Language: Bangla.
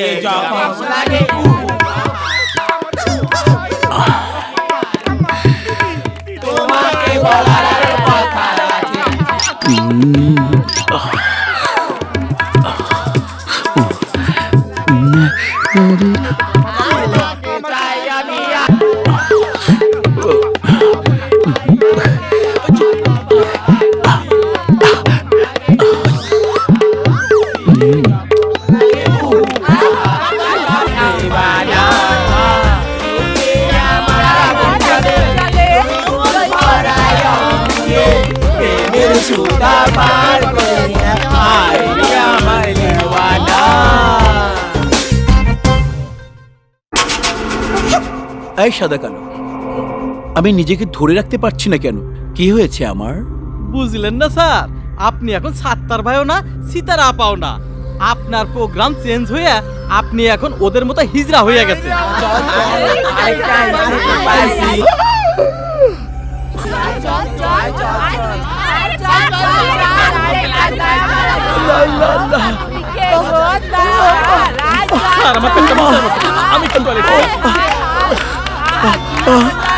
লাগে যখন লাগে তোমাকে বলার কথা আছে তোমাকে সুতা পার করে আমার এই সাদা কালো আমি নিজেকে ধরে রাখতে পারছি না কেন? কি হয়েছে আমার? বুঝলেন না স্যার আপনি এখন সাত্তার ভাইও না সীতার আপাও না। আপনার প্রোগ্রাম চেঞ্জ হয়ে আপনি এখন ওদের মতো হিজড়া হয়ে গেছে la la. Kobota! Raja! Para, mapit ka mo sa